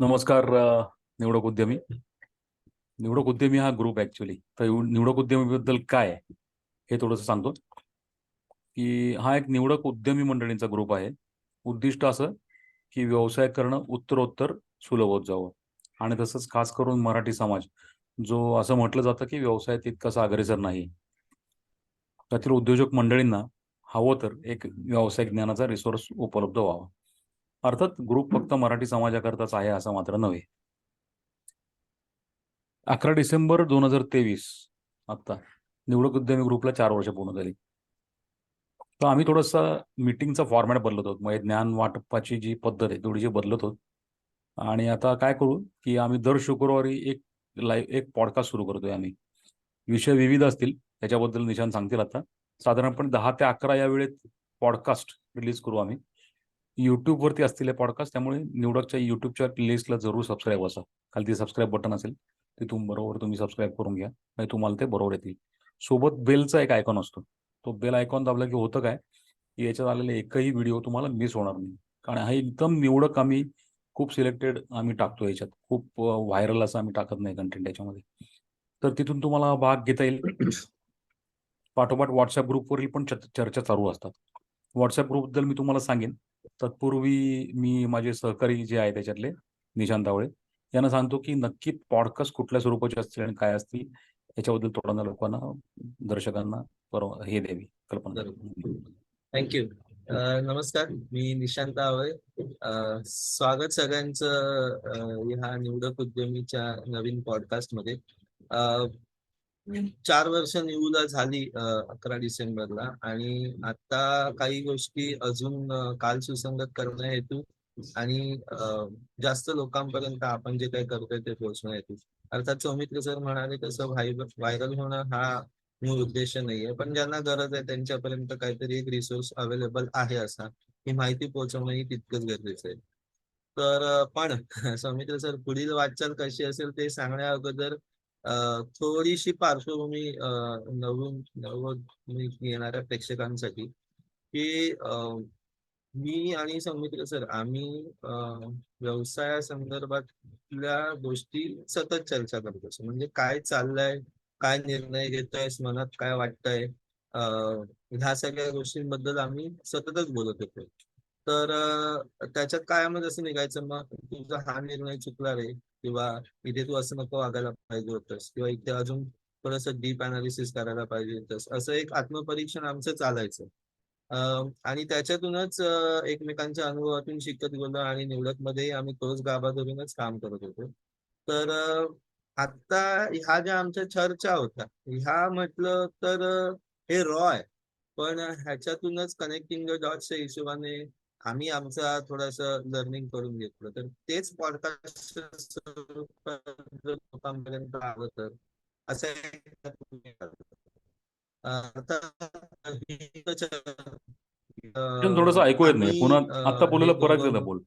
नमस्कार निवडक उद्यमी. निवडक उद्यमी हा ग्रुप ऍक्च्युली तर निवडक उद्यमीबद्दल काय हे थोडंसं सांगतो. की हा एक निवडक उद्यमी मंडळींचा ग्रुप आहे. उद्दिष्ट असं की व्यवसाय करणं उत्तरोत्तर सुलभ होत जावं. आणि तसंच खास करून मराठी समाज जो असं म्हटलं जातं की व्यवसाय तितकासा अग्रेसर नाही. त्यातील उद्योजक मंडळींना हवं तर एक व्यावसायिक ज्ञानाचा रिसोर्स उपलब्ध व्हावा. अर्थात ग्रुप फक्त मराठी समाजाकरताच आहे असं मात्र नव्हे. अकरा डिसेंबर दोन हजार तेवीस आत्ता. निवडक उद्यमी ग्रुपला चार वर्ष पूर्ण झाली. तर आम्ही थोडंसं मीटिंगचा फॉर्मॅट बदलत आहोत म्हणजे ज्ञान वाटपाची जी पद्धत आहे थोडीशी बदलत आहोत आणि आता काय करू की आम्ही दर शुक्रवारी एक लाईव्ह एक पॉडकास्ट सुरू करतोय आम्ही. विषय विविध असतील त्याच्याबद्दल निशान सांगतील आता. साधारणपणे दहा ते अकरा या वेळेत पॉडकास्ट रिलीज करू आम्ही. युट्यूबवरती असतील पॉडकास्ट त्यामुळे निवडकच्या युट्यूबच्या लिस्टला जरूर सबस्क्राईब असा. खाली ते सबस्क्राईब बटन असेल तिथून बरोबर तुम्ही सबस्क्राईब करून घ्या म्हणजे तुम्हाला ते बरोबर येतील. सोबत बेलचा एक आयकॉन असतो. तो बेल आयकॉन दाबला की होतं काय? की याच्यात आलेले एकही व्हिडिओ तुम्हाला मिस होणार नाही. कारण हा एकदम निवडक आम्ही खूप सिलेक्टेड आम्ही टाकतो याच्यात. खूप व्हायरल असं आम्ही टाकत नाही कंटेंट याच्यामध्ये. तर तिथून तुम्हाला भाग घेता येईल. पाठोपाठ व्हॉट्सअप ग्रुपवरील पण चर्चा चालू असतात. व्हॉट्सअप ग्रुपबद्दल मी तुम्हाला सांगेन. तत्पूर्वी मी माझे सहकारी जे आहे त्याच्यातले निशांत तावळे यांना सांगतो की नक्की पॉडकास्ट कुठल्या स्वरूपाचे असतील आणि काय असतील याच्याबद्दल थोडा लोकांना दर्शकांना परवा हे द्यावी कल्पना थँक्यू नमस्कार. मी निशांत आवळे. स्वागत सगळ्यांचं ह्या निवडक उद्यमीच्या नवीन पॉडकास्टमध्ये. चार वर्ष निवडा झाली अकरा डिसेंबरला आणि आता काही गोष्टी अजून काल सुसंगत करण्या हेतू आणि जास्त लोकांपर्यंत आपण जे काही करतोय ते पोहोचण्या हेतू. अर्थात सौमित्र सर म्हणाले तसं व्हायरल होणं हा मूळ उद्देश नाहीये पण ज्यांना गरज आहे त्यांच्यापर्यंत काहीतरी एक रिसोर्स अवेलेबल आहे असा ही माहिती पोहोचवणं ही तितकंच गरजेचं आहे. तर पण सौमित्र सर पुढील वाटचाल कशी असेल ते सांगण्या अगोदर थोडीशी पार्श्वभूमी नवीन नव येणाऱ्या प्रेक्षकांसाठी की मी आणि सौमित्र सर आम्ही अ, व्यवसायासंदर्भातल्या गोष्टी सतत चर्चा करत असतो. म्हणजे काय चाललंय काय निर्णय घेतोय मनात काय वाटतंय ह्या सगळ्या गोष्टींबद्दल आम्ही सततच बोलत होतो. तर त्याच्यात काय मग असं निघायचं मग तुझा हा निर्णय चुकला रे किंवा इथे तू असं नको वागायला पाहिजे होतंस किंवा इथे अजून थोडस डीप अनालिसिस करायला पाहिजे होतंस. असं एक आत्मपरीक्षण आमचं चालायचं. आणि त्याच्यातूनच एकमेकांच्या अनुभवातून शिकत गेलो आणि निवडकमध्ये आम्ही तोच गाभा धरूनच काम करत होतो. तर आता ह्या ज्या आमच्या चर्चा होत्या ह्या म्हटलं तर हे रॉ आहे. पण ह्याच्यातूनच कनेक्टिंग द डॉट्सच्या हिशोबाने आम्ही आमचा थोडस लर्निंग करून घेतलं तर तेच पॉडकास्ट लोकांपर्यंत आलं तर असं थोडस ऐकू येत नाही. पुन्हा आता बोलायला परत एकदा बोल.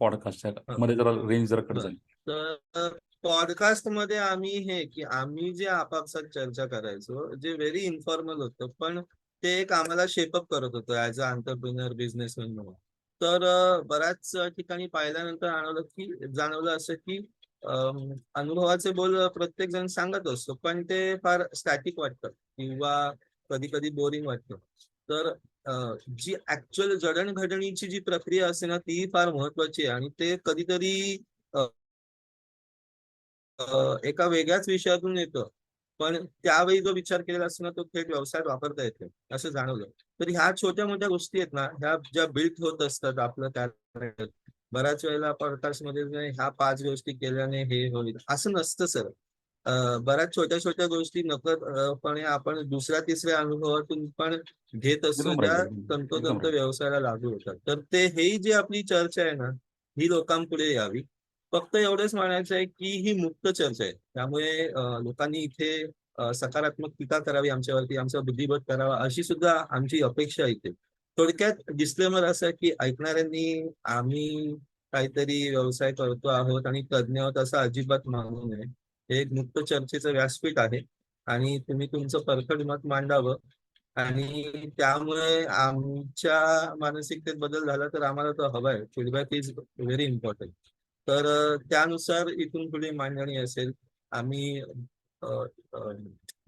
पॉडकास्टच्या मध्ये जरा रेंज जरा कट. झाली. तर पॉडकास्टमध्ये आम्ही हे की आम्ही जे आपापसात चर्चा करायचो जे व्हेरी इन्फॉर्मल होतं पण ते एक आम्हाला शेपअप करत होतं ऍज अ आंतरप्रिनर बिझनेसमॅन म्हणून. तर बऱ्याच ठिकाणी पाहिल्यानंतर आणवलं की जाणवलं असं की अनुभवाचे बोल प्रत्येक जण सांगत असतो पण ते फार स्टॅटिक वाटतं किंवा कधी कधी बोरिंग वाटतं. तर जी ऍक्च्युअल जडणघडणीची जी प्रक्रिया असते ना ती फार महत्वाची आहे आणि ते कधीतरी एका वेगळ्याच विषयातून येतं. पण त्यावेळी जो विचार केलेला असतो ना तो थेट व्यवसायात वापरता येतो असं जाणवलं. तर ह्या छोट्या मोठ्या गोष्टी आहेत ना ह्या ज्या बिल्ड होत असतात आपलं त्या बऱ्याच वेळेला मध्ये ह्या पाच गोष्टी केल्याने हे होईल असं नसतं सर. बऱ्याच छोट्या छोट्या गोष्टी नकळतपणे आपण दुसऱ्या तिसऱ्या अनुभवातून पण घेत असतो एकदम तंतोतंत. व्यवसायाला लागू होतात. तर ते ही जी आपली चर्चा आहे ना ही लोकांपुढे यावी. फक्त एवढंच म्हणायचं आहे की ही मुक्त चर्चा आहे. त्यामुळे लोकांनी इथे सकारात्मक टीका करावी आमच्यावरती आमचा बुद्धिबळ करावा अशी सुद्धा आमची अपेक्षा आहे इथे. थोडक्यात डिस्क्लेमर असं की ऐकणाऱ्यांनी आम्ही काहीतरी व्यवसाय करतो आहोत आणि तज्ज्ञ आहोत असं अजिबात मानू नये. हे एक मुक्त चर्चेचं व्यासपीठ आहे आणि तुम्ही तुमचं परखड मत मांडावं आणि त्यामुळे आमच्या मानसिकतेत बदल झाला तर आम्हाला तो हवा आहे. Feedback is very important. तर त्यानुसार इथून पुढे मांडणी असेल. आम्ही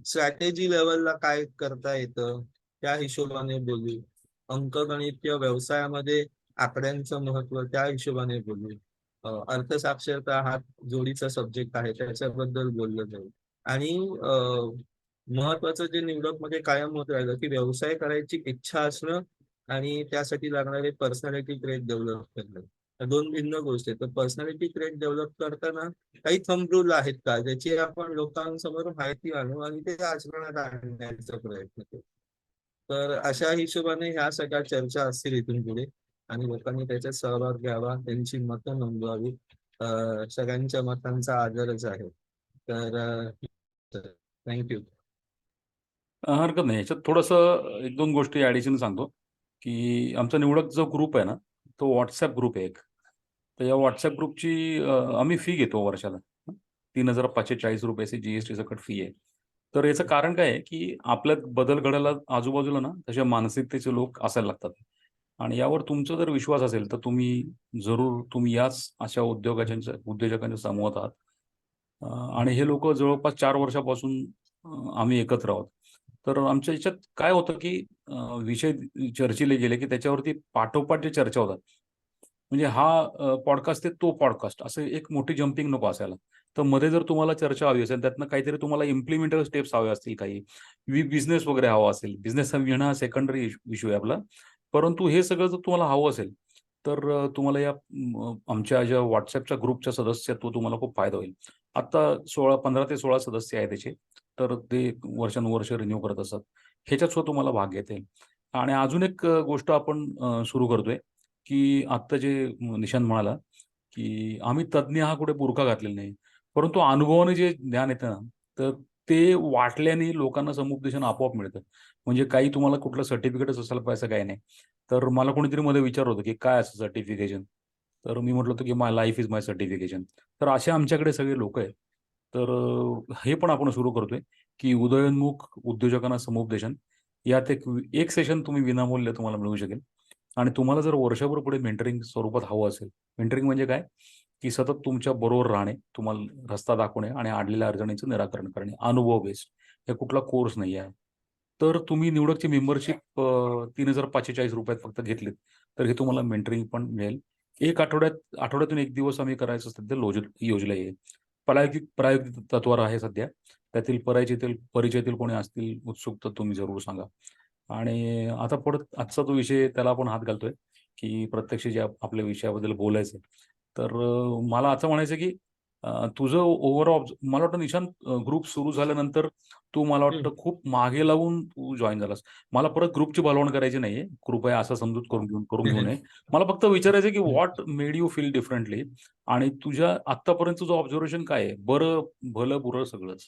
स्ट्रॅटेजी लेवलला काय करता येतं त्या हिशोबाने बोलू. अंकगणित व्यवसायामध्ये आकड्यांचं महत्त्व त्या हिशोबाने बोलू. अर्थसाक्षरता हा जोडीचा सब्जेक्ट आहे त्याच्याबद्दल बोललं जाईल. आणि महत्वाचं जे निवडकमध्ये कायम होत राहिलं की व्यवसाय करायची इच्छा असणं आणि त्यासाठी लागणारे पर्सनॅलिटी ट्रेट डेव्हलप करणं. दोन भिन्न गोष्टी आहेत. तर पर्सनॅलिटी ट्रेट डेव्हलप करताना काही थंब रूल आहेत का? ज्याची आपण लोकांसमोर माहिती आणू आणि ते आचरणात आणण्याचा प्रयत्न करू. तर अशा हिशोबाने ह्या सगळ्या चर्चा असतील इथून पुढे आणि लोकांनी त्याच्यात सहभाग घ्यावा त्यांची मतं नोंदवावी. सगळ्यांच्या मतांचा आदरच आहे. तर थँक्यू हरकत नाही. याच्यात थोडंसं एक दोन गोष्टी ऍडिशन सांगतो. की आमचा निवडक जो ग्रुप आहे ना तो व्हॉट्सअप ग्रुप आहे एक. तर या व्हॉट्सअप ग्रुपची आम्ही फी घेतो वर्षाला. तीन हजार पाचशे चाळीस रुपयाची जी एस टी सकट फी आहे. तर याचं कारण काय आहे की आपल्यात बदल घडायला आजूबाजूला ना तशा मानसिकतेचे लोक असायला लागतात. आणि यावर तुमचा जर विश्वास असेल तर तुम्ही जरूर तुम्ही याच अशा उद्योगाच्या उद्योजकांच्या समूहात आहात. आणि हे लोक जवळपास चार वर्षापासून आम्ही एकत्र आहोत. तर आमच्या याच्यात काय होतं की विषय चर्चिले गेले की त्याच्यावरती पाठोपाठ जे चर्चा होतात म्हणजे हा पॉडकास्ट ते तो पॉडकास्ट असं एक मोठी जम्पिंग नको असायला. तर मध्ये जर तुम्हाला चर्चा हवी असेल त्यातनं काहीतरी तुम्हाला इम्प्लिमेंटल स्टेप्स हवे असतील काही. बिझनेस वगैरे हवा असेल. बिझनेस येणं हा सेकंडरी इश्यू आहे आपला. परंतु हे सगळं जर तुम्हाला हवं असेल तर तुम्हाला या आमच्या ज्या व्हॉट्सअपच्या ग्रुपच्या सदस्यत्व तुम्हाला खूप फायदा होईल. आता सोळा पंधरा ते सोळा सदस्य आहे त्याचे तर ते वर्षानुवर्ष रिन्यू करत असतात. ह्याच्यात सुद्धा तुम्हाला भाग घेता येईल. आणि अजून एक गोष्ट आपण सुरू करतोय. की आत्ता जे निशांत म्हणाला की आम्ही तज्ज्ञ हा कुठे बुरखा घातलेला नाही. परंतु अनुभवाने जे ज्ञान येतं ना तर ते वाटल्याने लोकांना समुपदेशन आपोआप मिळतं. म्हणजे काही तुम्हाला कुठलं सर्टिफिकेटच असायला पाहिजे काही नाही. तर मला कोणीतरी मध्ये विचार होतो की काय असं सर्टिफिकेशन तर मी म्हटलं होतं की my life is my certification तर असे आमच्याकडे सगळे लोक आहेत. तर हे पण आपण सुरू करतोय की उदयोन्मुख उद्योजकांना समुपदेशन. यात एक एक सेशन तुम्ही विनामूल्य तुम्हाला मिळू शकेल. आणि तुम्हाला जर वर्षभर पुढे मेंटरिंग स्वरूपात हवं असेल मेंटरिंग म्हणजे काय? की सतत तुमच्या बरोबर राहणे तुम्हाला रस्ता दाखवणे आणि आडलेल्या अडचणीचं निराकरण करणे. अनुभव बेस्ड हे कुठला कोर्स नाही आहे. तर तुम्ही निवडकची मेंबरशिप तीन हजार पाचशे चाळीस रुपयात फक्त घेतलीत तर हे तुम्हाला मेंटरिंग पण मिळेल. एक आठवड्यात आठवड्यातून एक दिवस आम्ही करायचं सध्या लोज योजला आहे. प्रायोगिक प्रायोगिक तत्वावर आहे सध्या. त्यातील परिचयातील परिचयातील कोणी असतील उत्सुक तर तुम्ही जरूर सांगा. आणि आता परत आजचा जो विषय त्याला आपण हात घालतोय की प्रत्यक्ष जे आप- आपल्या विषयाबद्दल बोलायचं तर मला असं म्हणायचं की तुझं ओव्हरऑल मला वाटतं निशांत ग्रुप सुरू झाल्यानंतर तू मला वाटतं खूप मागे लावून तू जॉईन झालास. मला परत ग्रुपची बोलवण करायची नाहीये. कृपया असं समजूत करून घेऊन करून घेऊ नये मला फक्त विचारायचं की what made you feel differently आणि तुझ्या आतापर्यंत तुझं ऑब्झर्वेशन काय आहे? बरं भलं बुरं सगळंच.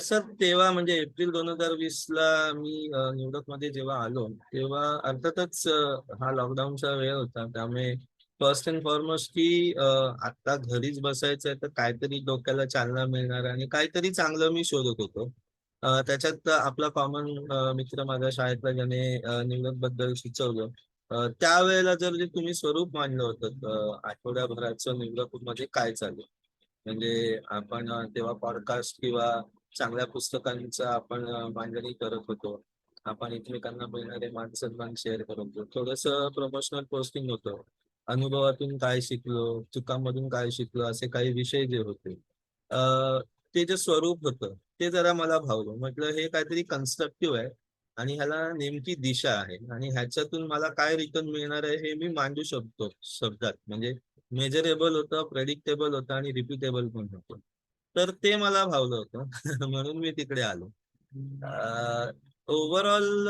सर तेव्हा म्हणजे एप्रिल दोन हजार वीस ला मी निवडकमध्ये जेव्हा आलो तेव्हा अर्थातच हा लॉकडाऊनचा वेळ होता. त्यामुळे फर्स्ट अँड फॉरमोस्ट की आता घरीच बसायचं तर काहीतरी डोक्याला चालना मिळणार आणि काहीतरी चांगलं मी शोधत होतो. त्याच्यात आपला कॉमन मित्र माझ्या शाळेतला ज्याने निवडकबद्दल सुचवलं. त्यावेळेला जर जे तुम्ही स्वरूप मांडलं होतं आठवड्याभराचं निवडकमध्ये काय चालू? म्हणजे आपण तेव्हा पॉडकास्ट किंवा चांगल्या पुस्तकांचं आपण मांडणी करत होतो. आपण एकमेकांना मिळणारे मान सन्मान शेअर करत होतो. थोडस प्रमोशनल पोस्टिंग होतं. अनुभवातून काय शिकलो चुकांमधून काय शिकलो असे काही विषय जे होते. ते जे स्वरूप होतं ते जरा मला भावलं. म्हटलं हे काहीतरी कन्स्ट्रक्टिव्ह आहे आणि ह्याला नेमकी दिशा आहे. आणि ह्याच्यातून मला काय रिटर्न मिळणार आहे हे मी मांडू शकतो शब्दात. म्हणजे मेजरेबल होतं प्रेडिक्टेबल होतं आणि रिपीटेबल पण होतं. तर ते मला भावलं होतं. म्हणून मी तिकडे आलो. ओव्हरऑल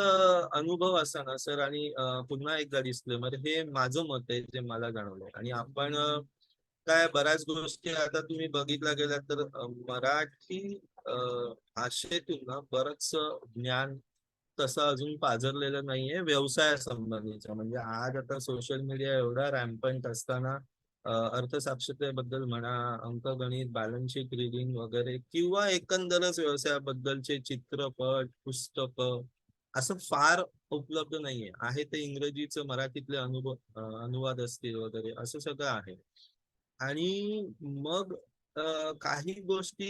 अनुभव असा ना सर आणि पुन्हा एकदा डिस्क्लेमर हे माझं मत आहे जे मला जाणवलंय आणि आपण काय बऱ्याच गोष्टी आता तुम्ही बघितल्या गेल्या तर मराठी भाषेतून ना बरंच ज्ञान तसं अजून पाझरलेलं नाहीये व्यवसायासंबंधीचं. म्हणजे आज आता सोशल मीडिया एवढा रॅम्पंट असताना अर्थसाक्षरतेबद्दल म्हणा अंकगणित बॅलन्स शीट रिडिंग वगैरे किंवा एकंदरच व्यवसायाबद्दलचे चित्रपट पुस्तक असं फार उपलब्ध नाहीये. आहे ते इंग्रजीचं मराठीतले अनुभव अनुवाद असतील वगैरे असं सगळं आहे. आणि मग काही गोष्टी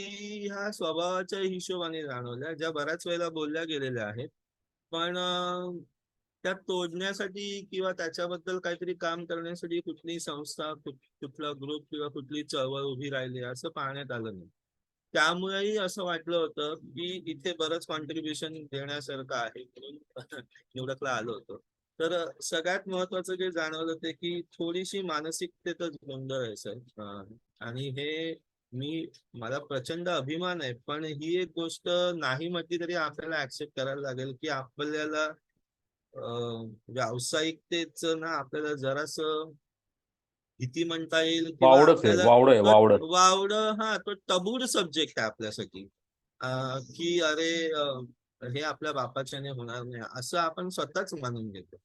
ह्या स्वभावाच्या हिशोबाने जाणवल्या ज्या बऱ्याच वेळेला बोलल्या गेलेल्या आहेत. पण त्या तोडण्यासाठी किंवा त्याच्याबद्दल काहीतरी काम करण्यासाठी कुठली संस्था कुठला ग्रुप किंवा कुठली चळवळ उभी राहिली असं पाहण्यात आलं नाही. त्यामुळेही असं वाटलं होतं की इथे बरंच कॉन्ट्रीब्युशन देण्यासारखं आहे म्हणून निवडकला आलो होतो. तर सगळ्यात महत्वाचं जे जाणवलं ते की थोडीशी मानसिकतेतच गोंधळ आहे सर. आणि हे मी मला प्रचंड अभिमान आहे पण ही एक गोष्ट नाही म्हटली तरी आपल्याला ऍक्सेप्ट करायला लागेल की आपल्याला व्यावसायिकतेचं ना आपल्याला जरासं भीती म्हणता येईल वावडच आहे वावड आहे वावड. वावड हा तो टबूड सब्जेक्ट आहे आपल्यासाठी. अं, की अरे हे आपल्या बापाच्याने होणार नाही असं आपण स्वतःच मानून घेतो.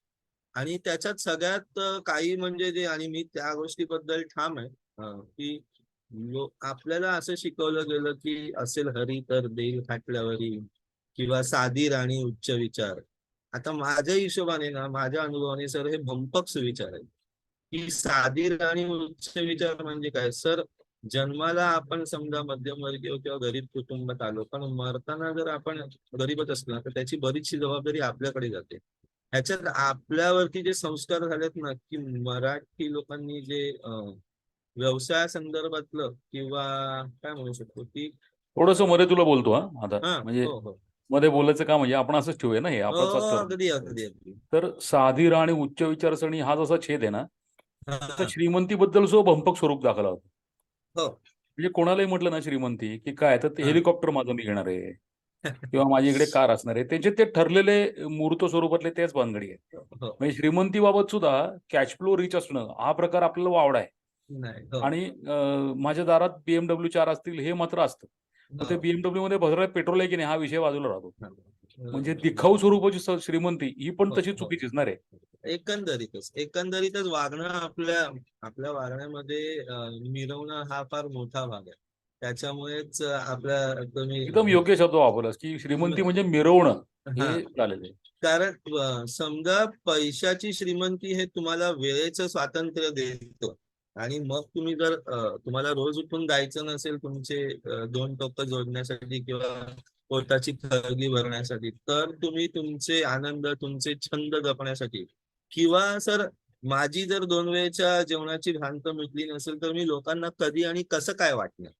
आणि त्याच्यात सगळ्यात काही म्हणजे जे आणि मी त्या गोष्टीबद्दल ठाम आहे की आपल्याला असं शिकवलं गेलं की असेल हरी तर देईल फाटल्यावरी किंवा साधी राणी उच्च विचार. आता माझ्या हिशोबाने ना माझ्या अनुभवाने सर हे भंपक सुविचार आहेत. की साधी आणि उच्च विचार म्हणजे काय? सर जन्माला आपण समजा मध्यमवर्गीय किंवा गरीब कुटुंबात आलो पण मरताना जर आपण गरीबच असलो ना तर त्याची बरीचशी जबाबदारी आपल्याकडे जाते. ह्याच्यात आपल्यावरती जे संस्कार झालेत ना की मराठी लोकांनी जे व्यवसाया संदर्भातलं किंवा काय म्हणू शकतो की थोडसमध्ये तुला बोलतो हा आता. म्हणजे हो हो. मध्ये बोलायचं का म्हणजे आपण असंच ठेवूया ना हे आपण हो. अगदी अगदी अगदी. तर साधीर आणि उच्च विचारसरणी हा जसा छेद आहे ना हा, तर श्रीमंतीबद्दल सो भंपक स्वरूप दाखवला होता. हो. म्हणजे कोणालाही म्हटलं ना श्रीमंती की काय तर ते हा. हेलिकॉप्टर माझं मी घेणार आहे. किंवा माझी इकडे कार असणार आहे. त्यांचे ते ठरलेले मूर्त स्वरूपातले तेच भानगडी आहे. हो म्हणजे श्रीमंतीबाबत सुद्धा कॅश फ्लो रिच असणं हा प्रकार आपल्याला वावडा आहे हो, आणि माझ्या दारात बीएमडब्ल्यू चार असतील हे मात्र असतं. तर ते हो. बीएमडब्ल्यू मध्ये भरलं पेट्रोल आहे की नाही हा विषय बाजूला राहतो. म्हणजे हो. दिखाऊ स्वरूपाची श्रीमंती ही पण हो, तशी हो. चुकीचीच ना रे. एकंदरीतच एकंदरीतच वागणं आपल्या आपल्या वागण्यामध्ये मिरवणं हा फार मोठा भाग आहे. त्याच्यामुळेच आपल्या तुम्ही एकदम योग्य शब्द वापरलास की श्रीमंती म्हणजे मिरवणं हा हे. कारण समजा पैशाची श्रीमंती हे तुम्हाला वेळेचं स्वातंत्र्य देतं. आणि मग तुम्ही जर तुम्हाला रोज उठून जायचं नसेल तुमचे दोन टोकं जोडण्यासाठी किंवा पोटाची खळगी भरण्यासाठी तर तुम्ही तुमचे आनंद तुमचे छंद जपण्यासाठी किंवा सर माझी जर दोन वेळच्या जेवणाची भ्रांत मिटली नसेल तर मी लोकांना कधी आणि कसं काय वाटणार?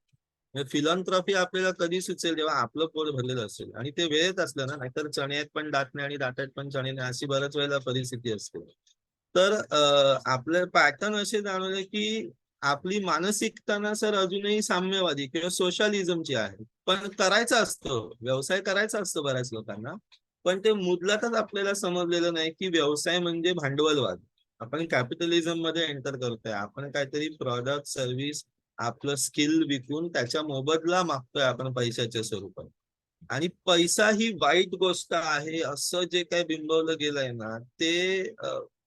म्हणजे फिलॉन्थ्रॉफी आपल्याला कधी सुचेल जेव्हा आपलं पोट भरलेलं असेल? आणि ते वेळेत असलं ना नाहीतर चण्यात पण दाटणे आणि दाट्यात पण चणे नाही अशी बऱ्याच वेळेला परिस्थिती असते. तर आपले पॅटर्न असे जाणवले की आपली मानसिकता ना सर अजूनही साम्यवादी किंवा सोशलिझमची आहे पण करायचं असतं व्यवसाय करायचा असतो बऱ्याच लोकांना पण ते मुदलातच आपल्याला समजलेलं नाही की व्यवसाय म्हणजे भांडवलवाद. आपण कॅपिटलिझममध्ये एंटर करतोय आपण काहीतरी प्रॉडक्ट सर्व्हिस आपलं स्किल विकून त्याच्या मोबदला मागतोय आपण पैशाच्या स्वरूपात. आणि पैसा ही वाईट गोष्ट आहे असं जे काही बिंबवलं गेलंय ना ते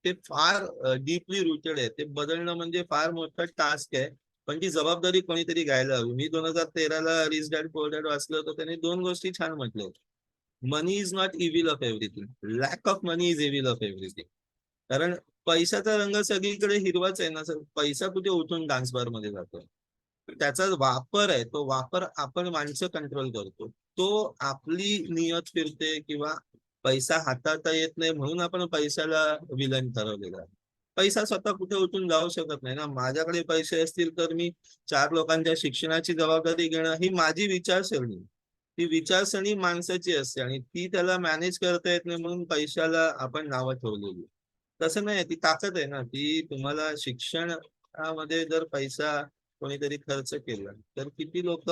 ते फार डीपली रुटेड आहे. ते बदलणं म्हणजे फार मोठं टास्क आहे. पण ती जबाबदारी कोणीतरी घ्यायला हवी. मी दोन हजार तेराला रिच डॅड पोअर डॅड वाचलं होतं. त्याने दोन गोष्टी छान म्हटल्या होत्या. Money is not evil of everything lack of money is evil of everything कारण पैशाचा रंग सगळीकडे हिरवाच आहे ना सर. पैसा कुठे उठून डान्स बारमध्ये जातो? त्याचा वापर आहे. तो वापर आपण माणसं कंट्रोल करतो. तो आपली नियत फिरते किंवा पैसा हाताळता येत नाही म्हणून आपण पैशाला विलन ठरवलेला आहे. पैसा स्वतः कुठे उठून जाऊ शकत नाही ना. माझ्याकडे पैसे असतील तर मी चार लोकांच्या शिक्षणाची जबाबदारी घेणं ही माझी विचारसरणी. ती विचारसरणी माणसाची असते आणि ती त्याला मॅनेज करता येत नाही म्हणून पैशाला आपण नावं ठेवलेली तसं नाही ती ताकद आहे ना. ती तुम्हाला शिक्षणामध्ये जर पैसा कोणीतरी खर्च केला तर किती लोक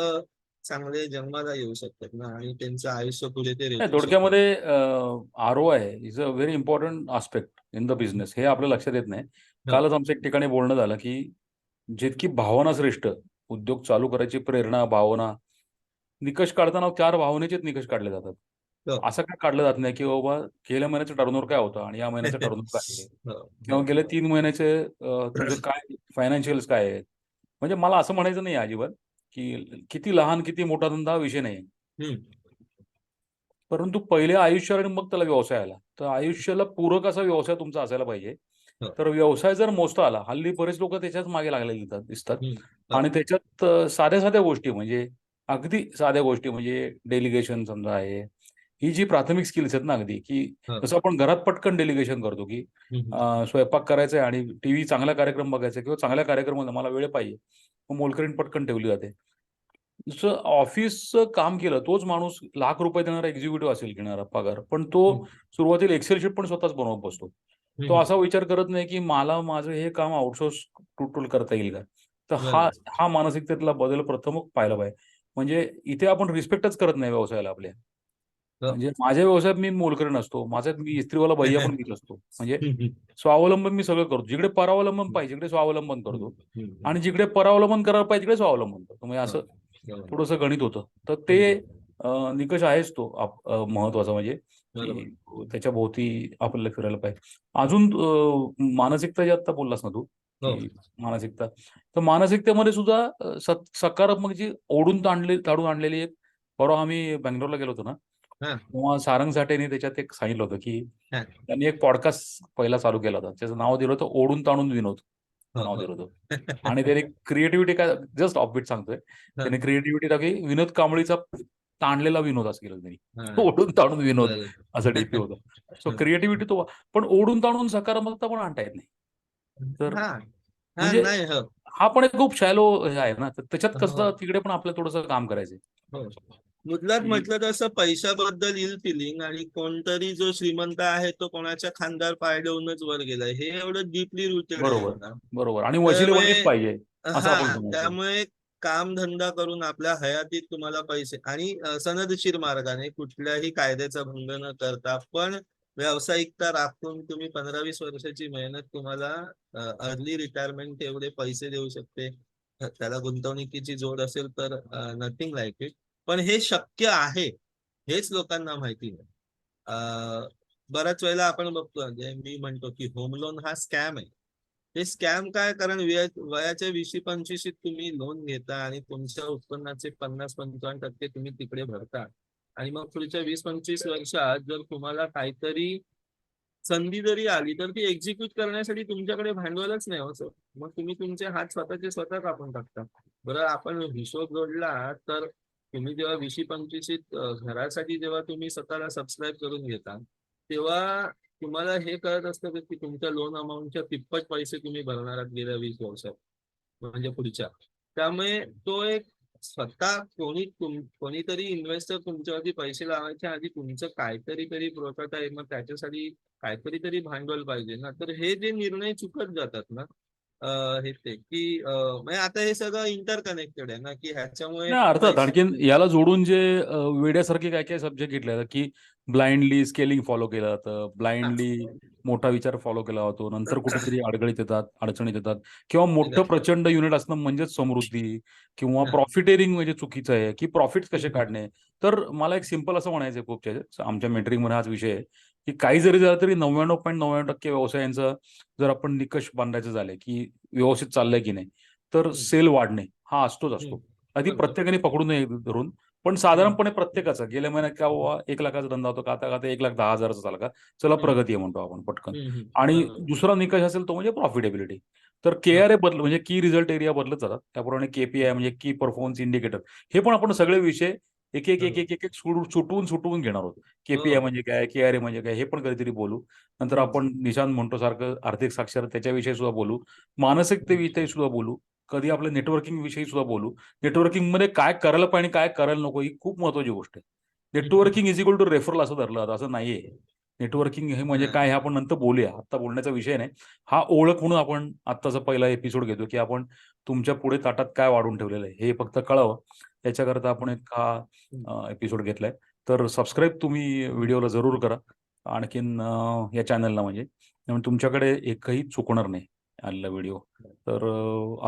चांगले जन्माला येऊ शकतात ना आणि त्यांचं आयुष्य पुढे ते. थोडक्यामध्ये R O I is a very important aspect in the business हे आपल्या लक्षात येत नाही. कालच आमचं एक ठिकाणी बोलणं झालं की जितकी भावना श्रेष्ठ उद्योग चालू करायची प्रेरणा भावना निकष काढताना चार भावनेचेच निकष काढले हो. जातात असं काय काढलं जात नाही की बाबा गेल्या महिन्याचं टर्नओव्हर काय होतं आणि या महिन्याचं टर्नओव्हर काय आहे? हो. किंवा गेल्या तीन महिन्याचे तुझं काय फायनान्शियल्स काय आहेत? म्हणजे मला असं म्हणायचं नाही अजिबात. की किती लहान किती मोठा धंदा विषय नाही. परंतु पहिले आयुष्य आणि मग त्याला व्यवसाय आला तर आयुष्याला पूरक असा व्यवसाय तुमचा असायला पाहिजे. तर व्यवसाय जर मोजता आला हल्ली बरेच लोक त्याच्याच मागे लागलेले दिसतात. आणि त्याच्यात साध्या साध्या गोष्टी म्हणजे अगदी साध्या गोष्टी म्हणजे डेलिगेशन समजा आहे ही जी प्राथमिक स्किल्स आहेत ना अगदी की. जसं आपण घरात पटकन डेलिगेशन करतो की स्वयंपाक करायचा आहे आणि टीव्ही चांगला कार्यक्रम बघायचा किंवा चांगल्या कार्यक्रमाला मला वेळ पाहिजे मोलकरीण पटकन ठेवली जाते जसं ऑफिसचं काम केलं तोच माणूस लाख रुपये देणारा एक्झिक्युटिव्ह असेल घेणारा पगार पण तो. सुरुवातीला एक्सेल शीट पण स्वतःच बनवत बसतो तो. असा विचार करत नाही की मला माझं हे काम आउटसोर्स टूल करता येईल का तर हा. हा मानसिकतेतला बदल प्रथम पाहिला पाहिजे म्हणजे इथे आपण रिस्पेक्टच करत नाही व्यवसायाला आपल्या. म्हणजे माझ्या व्यवसायात मी मोलकरीण असतो माझ्यात मी इस्त्रीवाला भैया पण मीच असतो म्हणजे. स्वावलंबन मी सगळं करतो जिकडे परावलंबन पाहिजे तिकडे स्वावलंबन करतो. आणि जिकडे परावलंबन करायला पाहिजे तिकडे स्वावलंबन करतो म्हणजे असं. थोडंसं गणित होतं तर ते निकष आहेच तो महत्त्वाचा म्हणजे त्याच्या भोवती आपल्याला फिरायला पाहिजे अजून मानसिकता जी आता बोललास ना तू हो. मानसिकता तर मानसिकतेमध्ये सुद्धा सकारात्मक जी ओढून ताणली ताडून आणलेली एक परवा आम्ही बँगलोरला गेलो होतो ना. तेव्हा सारंग साठेने त्याच्यात एक सांगितलं होतं की हा. त्यांनी एक पॉडकास्ट पहिला चालू केला होता त्याचं नाव दिलं होतं ओढून ताणून विनोद हो, नाव हो. दिलं होतं आणि त्याने क्रिएटिव्हिटी काय जस्ट ऑफबीट सांगतोय त्याने क्रिएटिव्हिटी टाकली विनोद कांबळीचा ताणलेला विनोद असं केलं त्यांनी हा. ओढून ताणून विनोद. असं डीपी होतं सो क्रिएटिव्हिटी तो पण ओढून ताणून सकारात्मकता पण आणता येत नाही तर हा. हा, म्हणजे- हो. हा पण एक खूप शॅलो हे आहे ना त्याच्यात कसं हो. तिकडे पण आपल्याला थोडंसं काम करायचं आणि- म्हटलं तसं पैशाबद्दल इल फिलिंग आणि कोणतरी जो श्रीमंत आहे तो कोणाच्या पाय देऊनच वर गेलाय. हे एवढं डीपली रुटेड बरोबर. आणि पाहिजे असं हा. त्यामुळे काम धंदा करून आपल्या हयातीत तुम्हाला पैसे आणि सनदशीर मार्गाने कुठल्याही कायद्याचा भंग न करता पण व्यावसायिकता राखून तुम्ही पंधरा वीस वर्षाची मेहनत तुम्हाला अर्ली रिटायरमेंट एवढे पैसे देऊ शकते. त्याला गुंतवणुकीची जोड असेल तर नथिंग लाईक इट पण हे शक्य आहे हेच लोकांना माहिती नाही. बऱ्याच वेळेला आपण बघतो म्हणजे मी म्हणतो की होम लोन हा स्कॅम आहे. हे स्कॅम काय? कारण वयाच्या वीस पंचवीशीत तुम्ही लोन घेता आणि तुमच्या उत्पन्नाचे पन्नास पंचावन्न टक्के तुम्ही तिकडे भरता. आणि मग पुढच्या वीस पंचवीस वर्षात जर तुम्हाला काहीतरी संधी जरी आली तर ती एक्झिक्यूट करण्यासाठी तुमच्याकडे भांडवलच नाही हो असं मग तुम्ही तुमचे हात स्वतःचे स्वतः कापून टाकता. बरं आपण हिशोब जोडला तर तुम्ही जेव्हा विशी पंचवीशीत घरासाठी जेव्हा तुम्ही स्वतःला सबस्क्राईब करून घेता तेव्हा तुम्हाला हे कळत असतं की तुमच्या लोन अमाऊंटच्या तिप्पट पैसे तुम्ही भरणार आहात गेल्या वीस वर्षात म्हणजे पुढच्या. त्यामुळे तो एक स्वतः कोणी तुम कोणीतरी इन्व्हेस्टर तुमच्यावरती पैसे लावायच्या आधी तुमचं काहीतरी तरी प्रोटोटाईप मग त्याच्यासाठी काहीतरी तरी भांडवल पाहिजे ना. तर हे जे निर्णय चुकत जातात ना हे ते की म्हणजे आता हे सगळं इंटरकनेक्टेड आहे ना की ह्याच्यामुळे अर्थात आणखीन याला जोडून जे वेड्यासारखे काय काय सब्जेक्ट घेतले जातात की ब्लाइंडली स्केलिंग फॉलो केलं जातं ब्लाइंडली मोठा विचार फॉलो केला जातो नंतर कुठेतरी अडगळीत येतात अडचणीत येतात किंवा मोठं. प्रचंड युनिट असणं म्हणजेच समृद्धी किंवा. प्रॉफिटेरिंग म्हणजे चुकीचं आहे की प्रॉफिट कसे. काढणे तर मला एक सिंपल असं म्हणायचं आहे खूप आमच्या मेंटरिंगमध्ये हाच विषय आहे की काही जरी झालं तरी नव्याण्णव पॉईंट नव्याण्णव टक्के व्यवसायांचं जर आपण निकष बांधायचं झाले की व्यवस्थित चाललंय की नाही तर. सेल वाढणे हा असतोच असतो आधी. प्रत्येकाने पकडू नये धरून पण साधारणपणे प्रत्येकाचा गेल्या महिन्यात का बाबा एक लाखाचा धंदा होतो का आता का आता एक लाख दहा हजाराचा झाला का चला. प्रगती आहे म्हणतो आपण पटकन. आणि. दुसरा निकष असेल तो म्हणजे प्रॉफिटेबिलिटी तर के आर ए बदल म्हणजे की रिझल्ट एरिया बदलत जातात त्याप्रमाणे केपीआय म्हणजे की परफॉर्मन्स इंडिकेटर हे पण आपण सगळे विषय एक एक एक एक एक सुटवून सुटवून घेणार आहोत केपीआय. म्हणजे काय के आर ए म्हणजे काय हे पण कधीतरी बोलू. नंतर. आपण निशांत म्हणतो सारखं आर्थिक साक्षर त्याच्याविषयी सुद्धा बोलू. मानसिकतेविषयी सुद्धा बोलू. कधी आपल्या नेटवर्किंग विषयी सुद्धा बोलू. नेटवर्किंगमध्ये काय करायला पाहिजे काय करायला नको ही खूप महत्वाची गोष्ट आहे. Networking is equal to referral असं धरलं जातं. असं नाहीये. नेटवर्किंग हे म्हणजे काय हे आपण नंतर बोलूया. आता बोलण्याचा विषय नाही. हा ओळख म्हणून आपण आत्ताचा पहिला एपिसोड घेतो की आपण तुमच्यापुढे ताटात काय वाढून ठेवलेलं आहे. हे फक्त कळावं. याच्याकरता आपण एक हा. एपिसोड घेतलाय. तर सबस्क्राईब तुम्ही व्हिडिओला जरूर करा. आणखीन या चॅनलला म्हणजे. तुमच्याकडे एकही चुकणार नाही आलेला व्हिडिओ. तर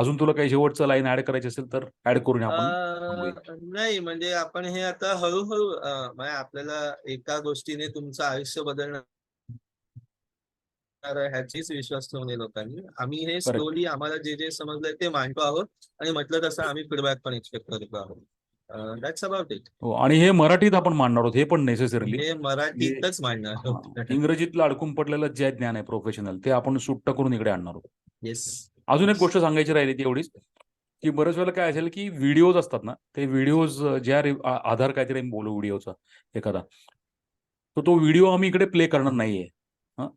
अजून तुला काही शेवटचं लाईन ऍड करायची असेल तर ऍड करून आपण. नाही म्हणजे आपण हे आता हळूहळू म्हणजे आपल्याला एका गोष्टीने तुमचं आयुष्य बदलणार ह्याचीच विश्वास ठेवणे लोकांनी. आम्ही हे स्लोली आम्हाला जे जे समजलंय ते मांडतो आहोत आणि म्हटलं तसं आम्ही फीडबॅक पण एक्सपेक्ट करतो आहोत. दॅट्स अबाउट इट हो आणि हे मराठीत आपण मांडणार आहोत हे पण नेसेसरीली हे मराठीतच मांडणार इंग्रजीतलं अडकून पडलेलं जे ज्ञान आहे प्रोफेशनल ते आपण सुट्ट करून इकडे आणणार आहोत. येस अजून एक गोष्ट सांगायची राहिली ती एवढीच की बऱ्याच वेळेला काय असेल की व्हिडिओज असतात ना ते व्हिडिओज ज्या आधार काहीतरी बोलू व्हिडिओचा एखादा तर तो व्हिडिओ आम्ही इकडे प्ले करणार नाहीये.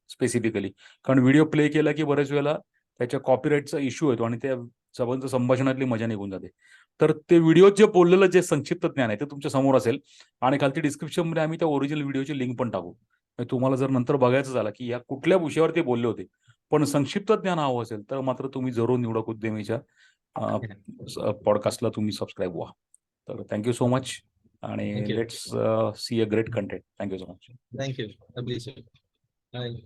स्पेसिफिकली कारण व्हिडिओ प्ले केला की बऱ्याच वेळेला त्याच्या कॉपीराईटचा इश्यू येतो आणि त्या सबंध संभाषणातली मजा निघून जाते. तर ते व्हिडिओत जे बोललेलं जे संक्षिप्त ज्ञान आहे ते तुमच्यासमोर असेल. आणि खालती डिस्क्रिप्शनमध्ये आम्ही त्या ओरिजिनल व्हिडिओची लिंक पण टाकू. तुम्हाला जर नंतर बघायचं झालं की या कुठल्या विषयावर ते बोलले होते. पण संक्षिप्त ज्ञान हवं असेल तर मात्र तुम्ही जरूर निवडक उद्यमीच्या पॉडकास्टला तुम्ही सबस्क्राईब व्हा. तर थँक्यू सो मच आणि. Let's see a great content thank you so much thank you Aye.